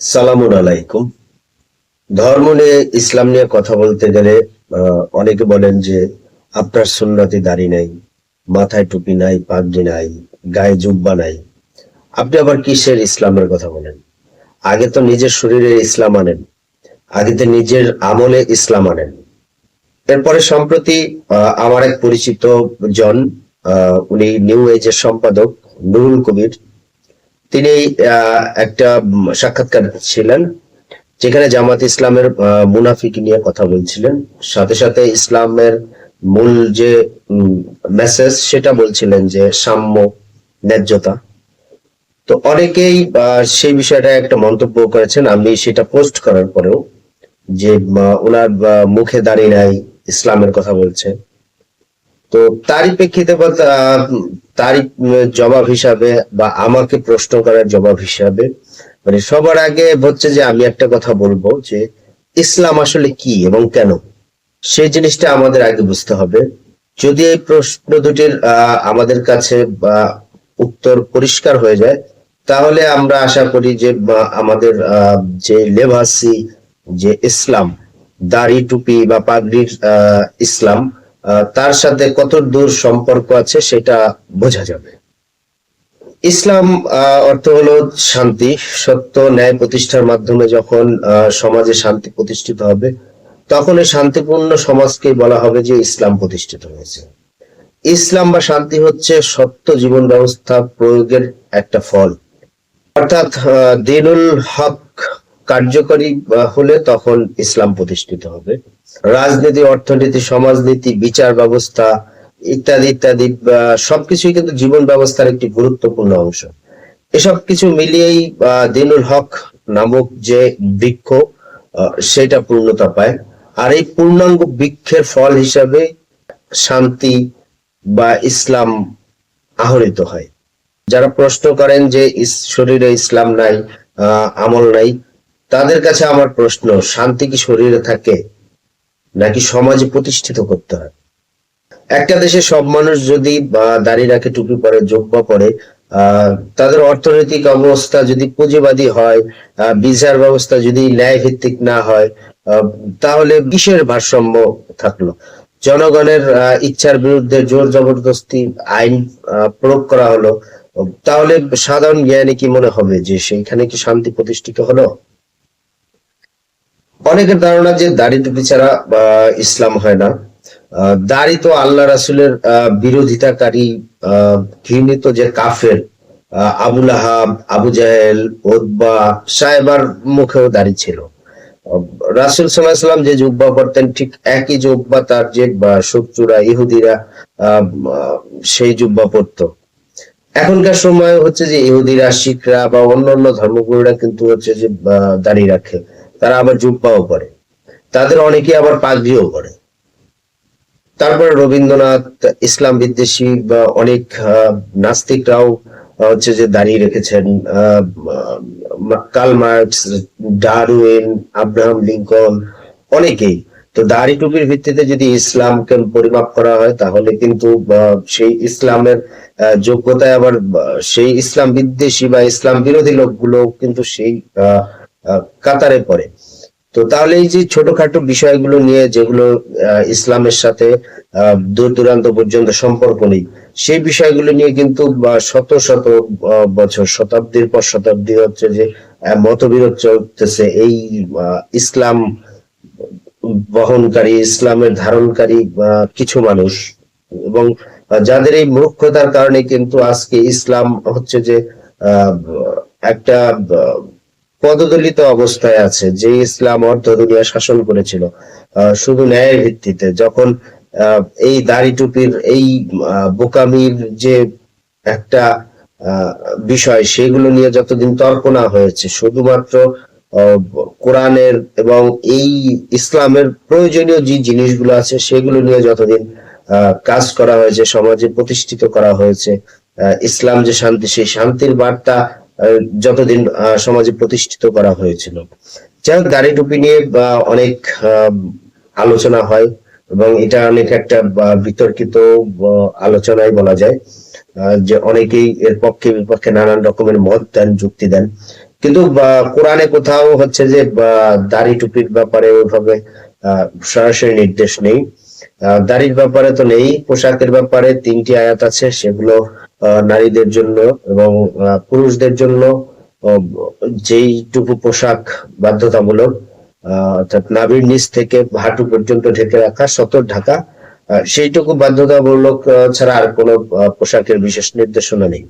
সালামুন আলাইকুম। ধর্ম নিয়ে, ইসলাম নিয়ে কথা বলতে গেলে অনেকে বলেন যে, আপনার সুন্নতি দাড়ি নাই, মাথায় টুপি নাই, পাগড়ি নাই, গায়ে জুব্বা নাই। আপনি আবার কিসের ইসলামের কথা বলেন? আগে তো নিজের শরীরে ইসলাম আনেন। আগে তো নিজের আমলে ইসলাম আনেন। এরপরে সম্প্রতি আমার এক পরিচিত জন উনি নিউ এজের সম্পাদক, নুরুল কবির। তিনি একটা সাক্ষাৎকার ছিলেন, যেখানে জামাত ইসলামের মুনাফিক নিয়ে কথা বলছিলেন। সাথে সাথে ইসলামের মূল যে মেসেজ সেটা বলছিলেন যে সাম্য, ন্যায্যতা। তো অনেকেই সেই বিষয়টা একটা মন্তব্য করেছেন, আমি সেটা পোস্ট করার পরেও। যে ওনার মুখে দাঁড়িয়ে নাই, ইসলামের কথা বলছে। তো তারই প্রেক্ষিতে বা তারই জবাব হিসাবে বা আমাকে প্রশ্ন করার জবাব হিসাবে মানে সবার আগে হচ্ছে যে আমি একটা কথা বলব যে, ইসলাম আসলে কি এবং কেন? সেই জিনিসটা আমাদের আগে বুঝতে হবে। যদি এই প্রশ্ন দুটির আমাদের কাছে, বা উত্তর পরিষ্কার হয়ে যায়, তাহলে আমরা আশা করি যে আমাদের যে লেভাসি যে ইসলাম, দাড়ি টুপি বা পাগড়ির ইসলাম তার সাথে কত দূর সম্পর্ক আছে সেটা বোঝা যাবে। ইসলাম অর্থ হলো শান্তি, সত্য ন্যায় প্রতিষ্ঠার মাধ্যমে যখন সমাজে শান্তি প্রতিষ্ঠিত হবে, তখন এই শান্তিপূর্ণ সমাজকে বলা হবে যে ইসলাম প্রতিষ্ঠিত হয়েছে। ইসলাম বা শান্তি হচ্ছে সত্য জীবন ব্যবস্থা প্রয়োগের একটা ফল। অর্থাৎ দিনুল হক কার্যকরী হলে তখন ইসলাম প্রতিষ্ঠিত হবে। রাজনীতি, অর্থনীতি, সমাজনীতি, বিচার ব্যবস্থা ইত্যাদি ইত্যাদি সবকিছুই কিন্তু জীবন ব্যবস্থার একটি গুরুত্বপূর্ণ অংশ। এসব কিছু মিলিয়েই দিনুল হক নামক যে বৃক্ষ সেটা পূর্ণতা পায়। আর এই পূর্ণাঙ্গ বৃক্ষের ফল হিসাবে শান্তি বা ইসলাম আহরিত হয়। যারা প্রশ্ন করেন যে শরীরে ইসলাম নাই আমল নাই তাদের কাছে আমার প্রশ্ন শান্তি কি শরীরে থাকে নাকি সমাজে প্রতিষ্ঠিত করতে হয়? একটা দেশে সব মানুষ যদি আহ, দাড়ি রাখে টুপি পরে জব্বা পরে তাদের অর্থনৈতিক অবস্থা যদি পুঁজিবাদী হয় বিচার ব্যবস্থা যদি ন্যায় ভিত্তিক না হয় তাহলে কিসের ভারসাম্য থাকল? জনগণের ইচ্ছার বিরুদ্ধে জোর জবরদস্তি আইন প্রয়োগ করা হলো তাহলে সাধারণ জ্ঞানী কি মনে হবে যে সেইখানে কি শান্তি প্রতিষ্ঠিত হলো? অনেকের ধারণা যে দাড়ি ছাড়া ইসলাম হয় না। দাড়ি তো আল্লাহ রাসুলের বিরোধিতাকারী ঘৃণিত যে কাফের আবুল আহাব আবু জাহেল ওদবা সাহেবার মুখেও দাড়ি ছিল। রাসুল সাল্লাহ সাল্লাম যে জুব্বা পরতেন, ঠিক একই জুব্বা তার যে শত্রুরা, ইহুদিরা সেই জুব্বা পরতো। এখনকার সময় হচ্ছে যে ইহুদিরা, শিখরা, বা অন্যান্য ধর্মগুরুরা কিন্তু হচ্ছে যে দাঁড়িয়ে রাখে। তারা আবার জুব্বাও করে। তাদের অনেকে আবার পাগড়িও করে। তারপরে রবীন্দ্রনাথ ইসলাম বিদ্বেষী বা অনেক নাস্তিকরাও হচ্ছে যে দাঁড়িয়ে রেখেছেন আহ, মার্কস আব্রাহাম লিঙ্কন অনেকেই। তো দাড়ি টুপির ভিত্তিতে যদি ইসলামকে পরিমাপ করা হয় তাহলে কিন্তু সেই ইসলামের যোগ্যতায় আবার সেই ইসলাম বিদ্বেষী বা ইসলাম বিরোধী লোকগুলো কিন্তু সেই আহ, কাতারে পড়ে। তো তাহলে এই যে ছোটখাটো বিষয়গুলো নিয়ে যেগুলো ইসলামের সাথে দূর দূরান্ত পর্যন্ত সম্পর্ক নেই, সেই বিষয়গুলো নিয়ে কিন্তু শত শত বছর, শতাব্দীর পর শতাব্দী হচ্ছে যে মতবিরোধ চলতেছে। এই ইসলাম বহনকারী, ইসলামের ধারণকারী কিছু মানুষ, এবং যাদের এই মূর্খতার কারণে কিন্তু আজকে ইসলাম হচ্ছে যে একটা পদদলিত অবস্থায় আছে, যে ইসলাম অর্ধ দুনিয়া শাসন করেছিল। শুধু ন্যায়ের ভিত্তিতে যখন এই দাড়ি টুপির, এই বোকামির যে একটা বিষয়, সেগুলো নিয়ে যতদিন তর্ক না হয়েছে, শুধুমাত্র কোরআনের এবং এই ইসলামের প্রয়োজনীয় যে জিনিসগুলো আছে, সেগুলো নিয়ে যতদিন কাজ করা হয়েছে, সমাজে প্রতিষ্ঠিত করা হয়েছে ইসলাম যে শান্তি, সেই শান্তির বার্তা যতদিন সমাজে প্রতিষ্ঠিত করা হয়েছিল। যাই হোক দাড়ি টুপি নিয়ে অনেক আলোচনা হয় এবং এটা অনেক একটা বিতর্কিত আলোচনায় বলা যায় যে অনেকেই এর পক্ষে বিপক্ষে নানান রকমের মত দেন, যুক্তি দেন। কিন্তু কোরআনে কোথাও হচ্ছে যে দাড়ি টুপির ব্যাপারে ওইভাবে সরাসরি নির্দেশ নেই। দাড়ির ব্যাপারে তো নেই, পোশাকের ব্যাপারে তিনটি আয়াত আছে, সেগুলো নারীদের জন্য এবং পুরুষদের জন্য যেইটুকু পোশাক বাধ্যতামূলক অর্থাৎ নাভির নিচ থেকে হাঁটু পর্যন্ত ঢেকে রাখা, সতর ঢাকা সেইটুকু বাধ্যতামূলক ছাড়া আর কোনো পোশাকের বিশেষ নির্দেশনা নেই।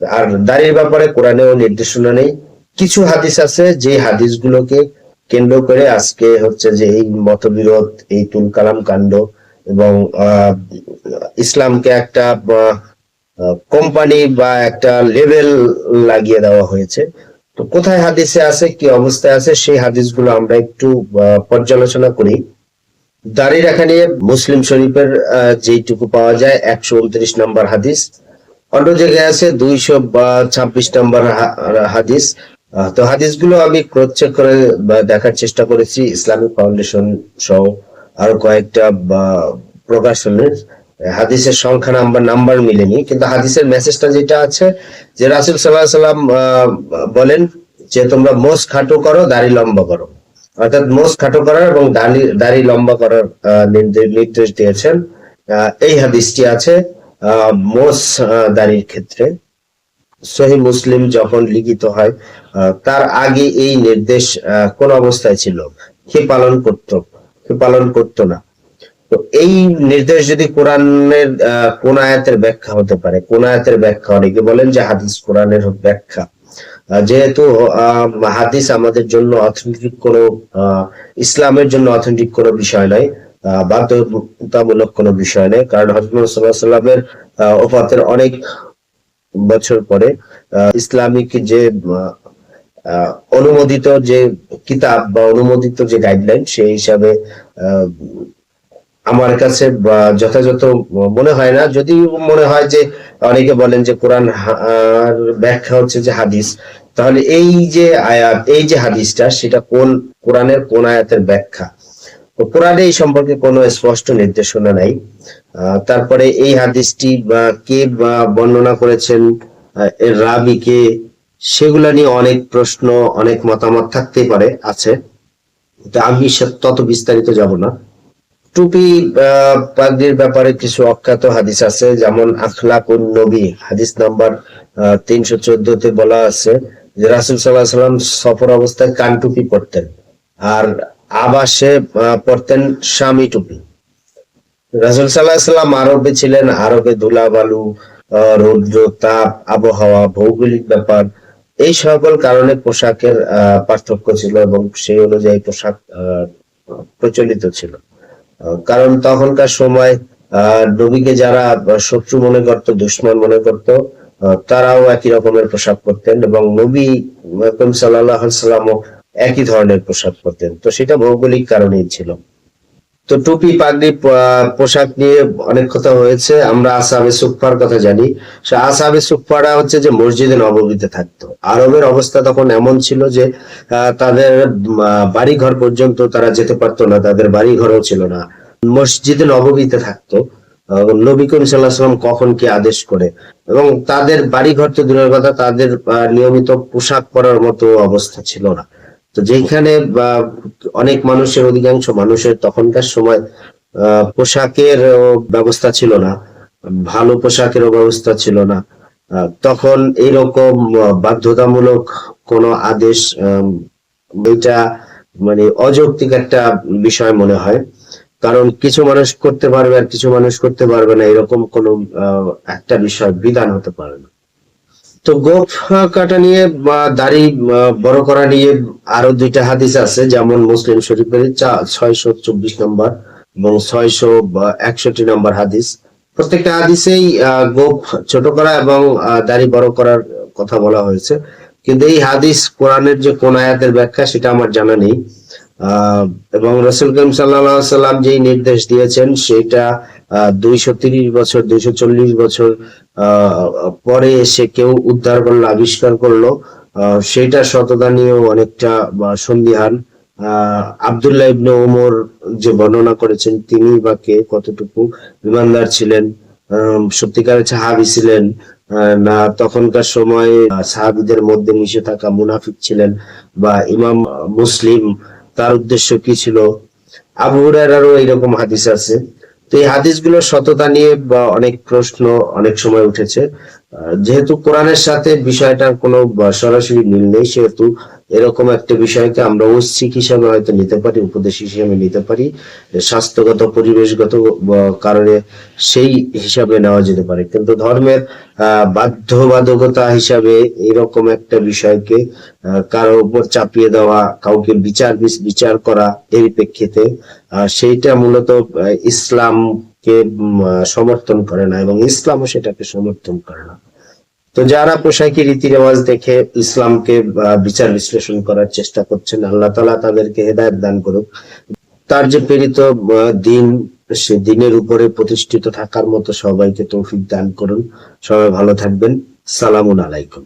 আর দাড়ির ব্যাপারে কোরআনেও নির্দেশনা নেই। কিছু হাদিস আছে যে হাদিসগুলোকে কেন্দ্র করে আজকে হচ্ছে যে এই মতবিরোধ, এই তুল কালাম কাণ্ড এবং ইসলামকে একটা কোম্পানি বা একটা লেভেল লাগিয়ে দেওয়া হয়েছে। তো কোথায় হাদিসে আছে কি অবস্থায় আছে সেই হাদিসগুলো আমরা একটু পর্যালোচনা করি। দাড়ি রাখা নিয়ে মুসলিম শরীফের আহ, যেইটুকু পাওয়া যায় একশো উনত্রিশ নম্বর হাদিস। অন্য জায়গায় আছে দুইশো বা ছাব্বিশ নম্বর হাদিস। তো হাদিসগুলো আমি ক্রস চেক করে দেখার চেষ্টা করেছি। ইসলামিক ফাউন্ডেশন সহ আরও কয়েকটা প্রকাশনের। হাদিসের সংখ্যা নাম্বার নাম্বার মিলেনি, কিন্তু হাদিসের মেসেজটা যেটা আছে, যে রাসুল সাল্লাহ সাল্লাম বলেন যে তোমরা মোষ খাটো করো, দাড়ি লম্বা করো। অর্থাৎ মোষ খাটো করার এবং দাড়ি দাড়ি লম্বা করার নির্দেশ দিয়েছেন। এই হাদিসটি আছে মোষ দাড়ির ক্ষেত্রে। সহি মুসলিম যখন লিখিত হয় তার আগে এই নির্দেশ কোন অবস্থায় ছিল? কে পালন করত কে পালন করতো না। তো এই নির্দেশ যদি কোরআনের কোন আয়াতের ব্যাখ্যা হতে পারে, কোন আয়াতের ব্যাখ্যা অনেকে বলেন যে হাদিস কোরআনের ব্যাখ্যা। যেহেতু হাদিস আমাদের জন্য অথেন্টিক কোনো ইসলামের জন্য অথেন্টিক কোনো বিষয় নয় বাধ্যতামূলক কোনো বিষয় নয়, কারণ হজরত ওফাতের অনেক বছর পরে ইসলামিক যে অনুমোদিত যে কিতাব বা অনুমোদিত যে গাইডলাইন সেই হিসাবে আমার কাছে যথাযথ মনে হয় না। যদি মনে হয় যে, অনেকে বলেন যে কোরআন ব্যাখ্যা হচ্ছে যে হাদিস। তাহলে এই যে আয়াত, এই যে হাদিসটা, সেটা কোন কোরআনের কোন আয়াতের ব্যাখ্যা? কোরআনে এই সম্পর্কে কোনো স্পষ্ট নির্দেশনা নাই। তারপরে এই হাদিসটি, বা কে, বা বর্ণনা করেছেন এর রাবি কে, সেগুলা নিয়ে অনেক প্রশ্ন, অনেক মতামত থাকতেই পারে, আছে। আমি তত বিস্তারিত যাব না। টুপি পাগড়ির ব্যাপারে কিছু অখ্যাত হাদিস আছে, যেমন আখলাকুন নবী, হাদিস নাম্বার তিনশো চোদ্দতে বলা আছে যে রাসুল সাল্লাহ সাল্লাম সফর অবস্থায় কান টুপি পরতেন আর আবাসে পরতেন স্বামী টুপি। রাসুল সাল্লাহ সাল্লাম আরবে ছিলেন, আরবে ধুলাবালু রৌদ্র, তাপ, আবহাওয়া, ভৌগোলিক ব্যাপার, এই সকল কারণে পোশাকের পার্থক্য ছিল এবং সেই অনুযায়ী পোশাক প্রচলিত ছিল। কারণ তখনকার সময় নবীকে যারা শত্রু মনে করত, দুশ্মন মনে করত তারাও একই রকমের পোশাক করতেন এবং নবী সাল্লাহ সাল্লামও একই ধরনের পোশাক করতেন তো সেটা ভৌগোলিক কারণেই ছিল। তো টুপি, পাগড়ি পোশাক নিয়ে অনেক কথা হয়েছে। আমরা আসাবে সুফার কথা জানি। সে আসাবে সুফারা হচ্ছে যে মসজিদে নবমীতে থাকতো। আরবের অবস্থা তখন এমন ছিল যে তাদের বাড়ি ঘর পর্যন্ত তারা যেতে পারতো না, তাদের বাড়ি ঘরও ছিল না। মসজিদে নবমীতে থাকতো। নবী করিম সাল্লাহ সাল্লাম কখন কি আদেশ করে? এবং তাদের বাড়ি ঘর তো দূরের কথা, তাদের নিয়মিত পোশাক পরার মতো অবস্থা ছিল না। তো যেখানে অনেক মানুষের অধিকাংশ মানুষের তখনকার সময় পোশাকের ব্যবস্থা ছিল না ভালো পোশাকেরও ব্যবস্থা ছিল না। তখন এইরকম আহ, বাধ্যতামূলক কোন আদেশ এটা মানে অযৌক্তিক একটা বিষয় মনে হয়। কারণ কিছু মানুষ করতে পারবে আর কিছু মানুষ করতে পারবে না এরকম কোনো একটা বিষয় বিধান হতে পারে না। তো গোফ কাটা নিয়ে দাড়ি বড় করা নিয়ে আরও দুইটা হাদিস আছে, যেমন মুসলিম শরীফের ছয়শো চব্বিশ নম্বর এবং ছয়শো একষট্টি নম্বর হাদিস। প্রত্যেকটা হাদিসেই গোফ ছোট করা এবং দাড়ি বড় করার কথা বলা হয়েছে। কিন্তু এই হাদিস কোরআনের যে কোন আয়াতের ব্যাখ্যা, সেটা আমার জানা নেই। এবং রসুল করিম সাল্লাহ সাল্লাম যেই নির্দেশ দিয়েছেন সেটা দুইশো তিরিশ বছর দুইশো চল্লিশ বছর পরে এসে কেউ উদ্ধার করল আবিষ্কার করল আহ, সেইটা সততা নিয়েও অনেকটা সন্দিহান। আবদুল্লাহ ইবনে ওমর যে বর্ণনা করেছেন তিনি বা কে কতটুকু ইমানদার ছিলেন আহ, সত্যিকারের সাহাবি ছিলেন না তখনকার সময়ে সাহাবিদের মধ্যে মিশে থাকা মুনাফিক ছিলেন বা ইমাম মুসলিম তার উদ্দেশ্য কি ছিল? আবু হুরায়রারও এইরকম হাদিস আছে। তো এই হাদিসগুলোর সততা নিয়ে বা অনেক প্রশ্ন অনেক সময় উঠেছে। যেহেতু কোরআনের সাথে বিষয়টার কোনো সরাসরি মিল নেই, সেহেতু এরকম একটা বিষয়কে আমরা ঐচ্ছিক হিসাবে হয়তো নিতে পারি, উপদেশ হিসেবে নিতে পারি স্বাস্থ্যগত, পরিবেশগত কারণে সেই হিসাবে নেওয়া যেতে পারে। কিন্তু ধর্মের বাধ্যবাধকতা হিসাবে এরকম একটা বিষয়কে কারও উপর চাপিয়ে দেওয়া, কাউকে বিচার বিচ- বিচার করা এর প্রেক্ষিতে সেইটা মূলত ইসলামকে সমর্থন করে না এবং ইসলামও সেটাকে সমর্থন করে না। তো যারা পোশাকি রীতি রেওয়াজ দেখে ইসলামকে বিচার বিশ্লেষণ করার চেষ্টা করছেন, আল্লাহ তালা তাদেরকে হেদায়ত দান করুক। তার যে প্রেরিত দিন, সে দিনের উপরে প্রতিষ্ঠিত থাকার মতো সবাইকে তৌফিক দান করুন। সবাই ভালো থাকবেন। সালামুন আলাইকুম।